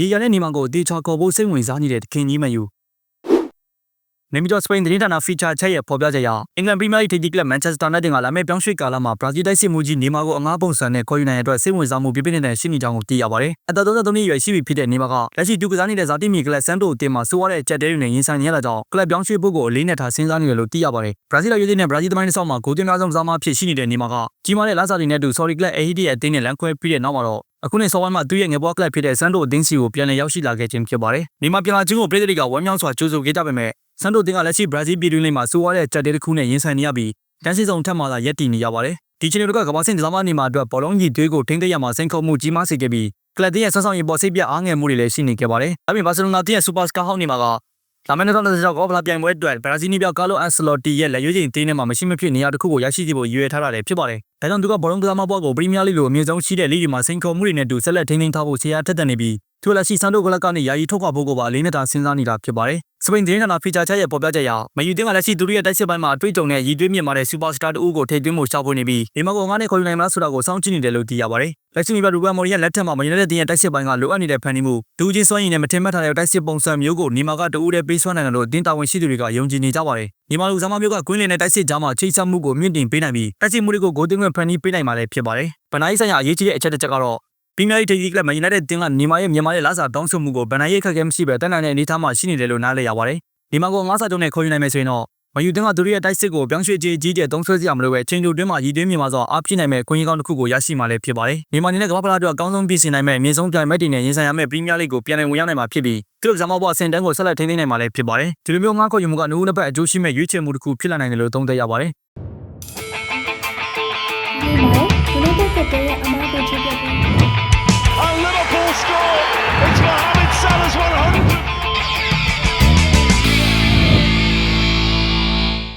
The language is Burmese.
ရေရတဲ့နေမကိုတေချာခေါ်ဖို့စိတ်ဝင်စားနေတဲ့တခင်ကြီးမယူနေမီတော်စပိန်သတင်းဌာန feature ချက်ရဲ့ဖော်ပြချက်အရအင်္ဂလန်ပရီးမီးယားလိဂ်ထိပ်သီးကလပ်မန်ချက်စတာယူနိုက်တက်ကလာမယ့်ပြောင်းရွှေ့ကာလမှာဘရာဇီးတိုက်စစ်မှုကြီးနေမာကိုအငားပုံစံနဲ့ခေါ်ယူနိုင်တဲ့အတွက်စိတ်ဝင်စားမှုပြပြနေတဲ့ရှိနေကြောင်းကိုသိရပါတယ်။အသက်33နှစ်အရွယ်ရှိပြီဖြစ်တဲ့နေမာကလက်ရှိတူကစားနေတဲ့ဇာတိမီကလပ်ဆန်တိုအသင်းမှာစိုးရတဲ့အချက်တဲတွေနဲ့ရင်ဆိုင်နေရတာကြောင့်ကလပ်ပြောင်းရွှေ့ဖို့ကိုအလေးနဲ့ထားစဉ်းစားနေတယ်လို့သိရပါတယ်။ဘရာဇီးလိုရွေးတဲ့ဘရာဇီးသမိုင်းတစ်ဆောက်မှာဂိုးသွင်းများဆုံးကစားမဖြစ်ရှိနေတဲ့နေမာကကြီးမားတဲ့လာစာတွေနဲ့အတူ sorry club AHD ရဲ့အသင်းနဲ့လမ်းခွဲပြီးတဲ့နောက်မှာတော့ အခုနှစ်ဆောင်းပိုင်းမှာသူ့ရဲ့ငယ်ဘွားကလပ်ဖြစ်တဲ့ဆန်တိုအသင်းစီကိုပြန်လည်ရောက်ရှိလာခဲ့ခြင်းဖြစ်ပါတယ်။နေမာပြန်လာခြင်းကိုပြည်သူတွေကဝမ်းမြောက်စွာကြိုဆိုခဲ့ကြပေမဲ့ဆန်တိုတင်ကလက်ရှိဘရာဇီးပြည်တွင်းလိမ့်မှာစိုးရတဲ့ကြက်တဲတစ်ခုနဲ့ရင်ဆိုင်နေရပြီးတန်းစီဆောင်ထက်မှသာရက်တည်နေရပါတယ်။ဒီချင်တွေကကမ္ဘာစင်ဇာမနေမှာအတွက်ဘောလုံးကြီးသွေးကိုထိန်းသိမ်းရမှာစိန်ခေါ်မှုကြီးမားစေခဲ့ပြီးကလပ်တင်းရဲ့ဆွဆောင်ရင်ပေါ်စိတ်ပြအားငယ်မှုတွေလည်းရှိနေခဲ့ပါတယ်။ဒါပေမဲ့ဘာစီလိုနာတင်းရဲ့စူပါစကာဟောင်းနေမှာက လာမယ့်2026ကောဗလာပြိုင်ပွဲအတွက်ဘရာဇီးနီးပြောက်ကာလိုအန်ဆလော်တီရဲ့လက်ရွေးချိန်တင်းထဲမှာမရှိမဖြစ်နေရာတစ်ခုကိုရရှိစေဖို့ရည်ရွယ်ထားတာလည်းဖြစ်ပါတယ်။ဒါကြောင့်သူကဘောလုံးကစားမဘွားကိုပရီးမီးယားလိလိုအမြင့်ဆုံးရှိတဲ့လိတွေမှာစိန်ခေါ်မှုတွေနဲ့တူဆက်လက်ထိန်းသိမ်းထားဖို့ဆရာထက်သန်နေပြီးသူလက်ရှိဆန်တိုကလပ်ကနေယာယီထုတ်ခွာဖို့ကိုပါအလေးနဲ့တာစဉ်းစားနေတာဖြစ်ပါတယ်။စပိန်သတင်းဌာနဖီချာချက်ရဲ့ပေါ်ပြချက်အရမယူတင်းကလက်ရှိသူတို့ရဲ့တိုက်စစ်ပိုင်းမှာအတွေ့အကြုံနဲ့ရည်သွေးမြင့်မာတဲ့စူပါစတာတအူးကိုထိပ်သွင်းဖို့ရှာဖွေနေပြီးဒီမကောငါးနဲ့ခေါ်ယူနိုင်မလားဆိုတာကိုစောင့်ကြည့်နေတယ်လို့သိရပါတယ်။ လက်ရှိမီဘရူဘန်မော်ရီရဲ့လက်ထက်မှာမယူနိုက်တက်တင်းရဲ့တိုက်စစ်ပိုင်းကလိုအပ်နေတဲ့ဖန်တီးမှုဒူးချင်းစွမ်းရည်နဲ့မထင်မှတ်ထားတဲ့တိုက်စစ်ပုံစံမျိုးကိုနေမာကတအူးတဲ့ပေးစွမ်းနိုင်တယ်လို့အတင်းတာဝန်ရှိသူတွေကယုံကြည်နေကြပါတယ်။နေမာလူဇာမမျိုးကကွင်းလင်နဲ့တိုက်စစ်ကြားမှာချိတ်ဆက်မှုကိုမြင့်တင်ပေးနိုင်ပြီးတိုက်စစ်မှုတွေကိုဂိုးသွင်းခွင့်ဖန်တီးပေးနိုင်မှာလည်းဖြစ်ပါတယ်။ဗန်နိုင်းဆိုင်ရာအရေးကြီးတဲ့အချက်တစ်ချက်ကတော့ပီးမီးယားလိဂ်ထိပ်သီးကလပ်မန်ယူနိုက်တက်တင်းကနေမာရဲ့မြန်မာရဲ့လာစာတောင်းဆိုမှုကိုဗန်နိုင်းရဲ့ခက်ခဲမရှိပဲတန်းနိုင်တဲ့အနေအထားမှာရှိနေတယ်လို့နားလည်ရပါတယ်။ဒီမှာကိုငါးစာတုံးနဲ့ခေါ်ယူနိုင်မယ်ဆိုရင်တော့ မယူတင်းကသူတို့ရဲ့တိုက်စစ်ကိုပြောင်းရွှေ့ကြီးကြီးတဲ့သုံးဆွဲစရာမလိုပဲချိန်တူတွင်းမှာရည်သွင်းမြင်မှာဆိုအားပြည့်နိုင်မဲ့ခွင့်ရကောင်းတစ်ခုကိုရရှိမှာလည်းဖြစ်ပါတယ်။နေမာနေနဲ့ကမ္ဘာဖလားအတွက်အကောင်းဆုံးပြင်ဆင်နိုင်မဲ့အမြင့်ဆုံးပြိုင်မဲ့တင်နဲ့ရင်ဆိုင်ရမဲ့ပရီးမီးယားလိဂ်ကိုပြန်လည်ဝင်ရောက်နိုင်မှာဖြစ်ပြီးသူတို့ဇာမဘောအဆင့်တန်းကိုဆက်လက်ထိန်းသိမ်းနိုင်မှာလည်းဖြစ်ပါတယ်။ဒီလိုမျိုးငါးခေါ်ယူမှုကနိုးနှစ်ပတ်အကျိုးရှိမဲ့ရွေးချယ်မှုတစ်ခုဖြစ်လာနိုင်တယ်လို့သုံးသပ်ရပါတယ်။ဒီမှာ United ကတည်းကအမားကိုချပြပေး